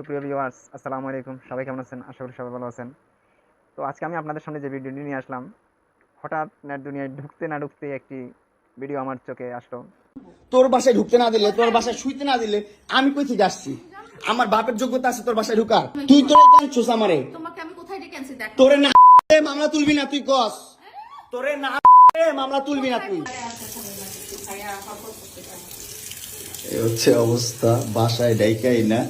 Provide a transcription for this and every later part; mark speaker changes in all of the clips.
Speaker 1: সুপ্রিয় ভিউয়ার্স আসসালামু আলাইকুম। সবাই কেমন আছেন? আশা করি সবাই ভালো আছেন। তো আজকে আমি আপনাদের সামনে যে ভিডিওটি নিয়ে আসলাম হঠাৎ নেট দুনিয়ায় ঢুকতে না ঢুকতে একটি ভিডিও আমার চোখে আসলো।
Speaker 2: তোর বাসায় ঢুকতে না দিলে তোর বাসায় শুইতে না দিলে আমি কই থেকে আসছি? আমার বাপের যোগ্যতা আছে তোর বাসায় ঢুকার। তুই তোরে কেন চুস আমারে?
Speaker 3: তোমাকে আমি কোথায় ডেকে আনছি দেখ।
Speaker 2: তোরে না এ মামলা তুলবি না তুই কস। তোরে না এ মামলা তুলবি না তুই।
Speaker 4: এই হচ্ছে অবস্থা বাসায় ডাইকাই না।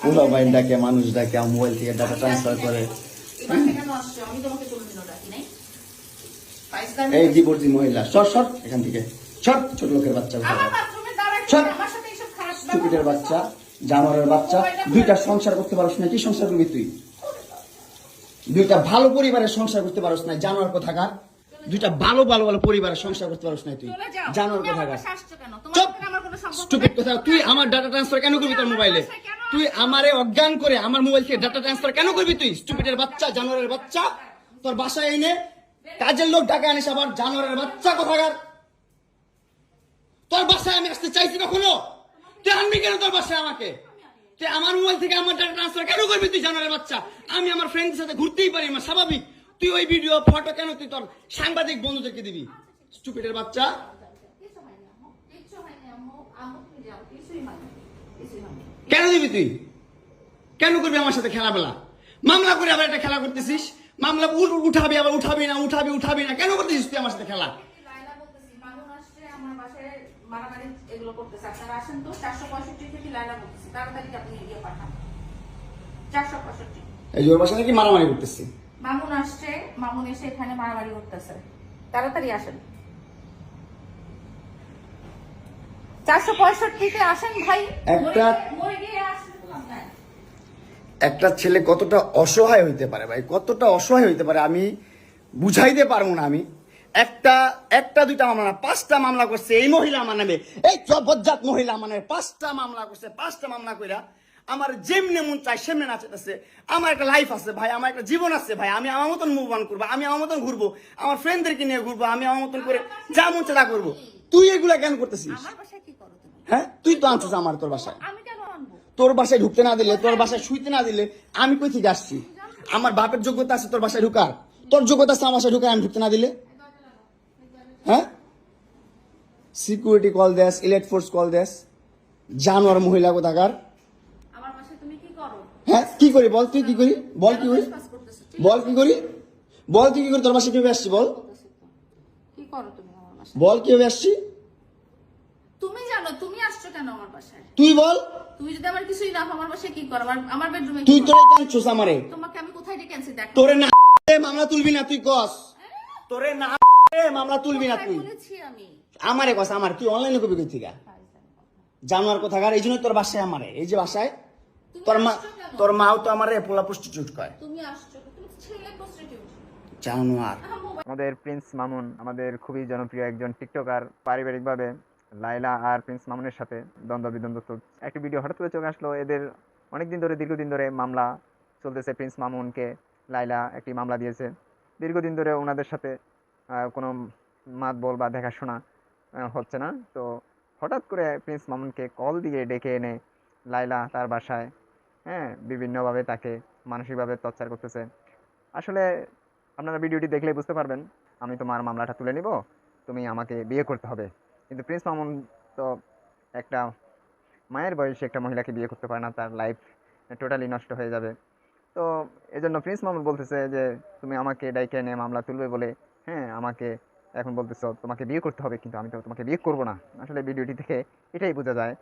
Speaker 4: পুরো বাইন ডাকে মানুষ ডাকে আমার মোবাইল থেকে ডাটা ট্রান্সফার করে। এই ডিভোর্সি মহিলা সর সর এখান থেকে। সর ছোট লোকের বাচ্চা বাচ্চা জানোয়ারের বাচ্চা দুইটা সংসার করতে পারস না কি সংসার করবি তুই? দুইটা ভালো পরিবারের সংসার করতে পারস না জানোয়ার কথা কোথাকার? দুইটা ভালো ভালো ভালো পরিবারের সংসার করতে পারস না তুই জানোয়ার কোথাকার?
Speaker 2: চুপ। কথা তুই আমার ডাটা ট্রান্সফার কেন করবি তোর মোবাইলে তুই আমারে অজ্ঞান করে আমার মোবাইল থেকে ডাটা ট্রান্সফার কেন করবি তুই? স্টুপিডের বাচ্চা, জানোয়ারের বাচ্চা, তোর বাসায় এনে কাজের লোক ঢাকা আনিস আবার জানোয়ারের বাচ্চা কোথাকার? তোর বাসায় আমি আসতে চাইছি কখনো? তুই আনবি কেন তোর বাসায় আমাকে? তুই আমার মোবাইল থেকে আমার ডাটা ট্রান্সফার কেন করবি তুই, জানোয়ারের বাচ্চা? আমি আমার ফ্রেন্ডের সাথে ঘুরতেই পারি না, স্বাভাবিক। তুই ওই ভিডিও ফটো কেন তুই তোর সাংবাদিক বন্ধুদেরকে দিবি? স্টুপিডের বাচ্চা। কেন দিবি তুই? কেন করবি আমার সাথে খেলাবেলা মামলা করে আবার একটা খেলা করতেছিস? মামলা উঠাবি আবার উঠাবি না উঠাবি উঠাবি না। কেন করতেছিস তুই আমার সাথে খেলা?
Speaker 3: এই লায়লা বলতেছি, মামুন আসছে, আমার বাসায় মারামারি করতেছে। আপনারা আসেন তো, 465 থেকে লায়লা বলতেছি। তাড়াতাড়ি আপনি পাঠান। 465
Speaker 2: এই যে ওর বাসা নাকি মারামারি করতেছি।
Speaker 3: মামুন আসছে মামুন এসে এখানে মারামারি করতেছে। তাড়াতাড়ি আসেন। চারশো পঁয়ষট্টিতে আসেন ভাই।
Speaker 2: একটা- ছেলে কতটা অসহায় হইতে পারে ভাই? কতটা অসহায় হইতে পারে আমি বুঝাইতে পারব না আমি। একটা একটা দুইটা মামলা না পাঁচটা মামলা করছে এই মহিলা আমার নামে। এই জবজ্জাত মহিলা আমার নামে পাঁচটা মামলা করছে পাঁচটা মামলা কইরা আমার যেমনে মন চাই সেমনে নাচতেছে আমার একটা লাইফ আছে ভাই আমার একটা জীবন আছে ভাই। আমি আমার মতন মুভ অন করব আমি আমার মতন ঘুরবো আমার ফ্রেন্ডদেরকে নিয়ে ঘুরবো আমি আমার মতন করে যা মন চাই তা করব। তুই এগুলা কেন করতেছিস? হ্যাঁ? তুই তো আনছিস আমার তোর বাসায়। তোর বাসায় ঢুকতে না দিলে তোর বাসায় শুইতে না দিলে আমি কই থেকে আসছি? আমার বাপের যোগ্যতা আছে তোর বাসায় ঢুকার। তোর যোগ্যতা আছে আমার বাসায় ঢুকার আমি ঢুকতে না দিলে? হ্যাঁ? সিকিউরিটি কল দেস ইলেট ফোর্স কল দেস। জানোয়ার মহিলা কোথাকার? হ্যাঁ? কি করি বল তুই কি করি? বল কি করি? বল কি করি? বল তুই কি করি? তোর বাসায় কীভাবে আসছি বল?
Speaker 3: কি করো তুমি
Speaker 2: বল কীভাবে আসছি?
Speaker 3: তুমি জানো তুমি আসছো কেন আমার বাসায়?
Speaker 2: তুই বল।
Speaker 3: তুমি যদি আমার কিছুই না আমার বাসায় কি করো? আমার আমার বেডরুমে
Speaker 2: তুই তোরে আমারে।
Speaker 3: তোমাকে আমি কোথায় ডেকে আনছি? দেখ।
Speaker 2: তোরে না মামলা তুলবি না তুই কস। তোরে না মামলা তুলবি না তুই।
Speaker 3: বলেছি আমি?
Speaker 2: আমারে কথা আমার। তুই অনলাইনে কবি কই থেকে জানোয়ার কোথাকার? এই জন্য তোর বাসায় আমারে। এই যে বাসায় তোর মা তোর মাও তো আমারে পোলা প্রস্টিটিউট কয়।
Speaker 3: তুমি আসছো তুমি ছেলে প্রস্টিটিউট
Speaker 2: জানোয়ার।
Speaker 1: আমাদের প্রিন্স মামুন আমাদের খুবই জনপ্রিয় একজন টিকটকার পারিবারিকভাবে লাইলা আর প্রিন্স মামুনের সাথে দ্বন্দ্ব বিদ্বন্দ্ব চলছে একটি ভিডিও হঠাৎ করে চোখে আসলো। এদের অনেকদিন ধরে, দীর্ঘদিন ধরে মামলা চলতেছে। প্রিন্স মামুনকে লাইলা একটি মামলা দিয়েছে। দীর্ঘদিন ধরে ওনাদের সাথে কোনো মাতবল বা দেখাশোনা হচ্ছে না। তো হঠাৎ করে প্রিন্স মামুনকে কল দিয়ে ডেকে এনে লাইলা তার বাসায় হ্যাঁ বিভিন্নভাবে তাকে মানসিকভাবে টর্চার করতেছে। আসলে আপনারা ভিডিওটি দেখলে বুঝতে পারবেন, আমি তোমার মামলাটা তুলে নিব, তুমি আমাকে বিয়ে করতে হবে। কিন্তু প্রিন্স মামুন তো একটা মায়ের বয়সে একটা মহিলাকে বিয়ে করতে পারে না, তার লাইফ টোটালি নষ্ট হয়ে যাবে। তো এজন্য প্রিন্স মামুন বলতেছে যে, তুমি আমাকে ডাইকে এনে মামলা তুলবে বলে হ্যাঁ আমাকে এখন বলতেছো তোমাকে বিয়ে করতে হবে, কিন্তু আমি তো তোমাকে বিয়ে করব না। আসলে ভিডিওটি থেকে এটাই বোঝা যায়।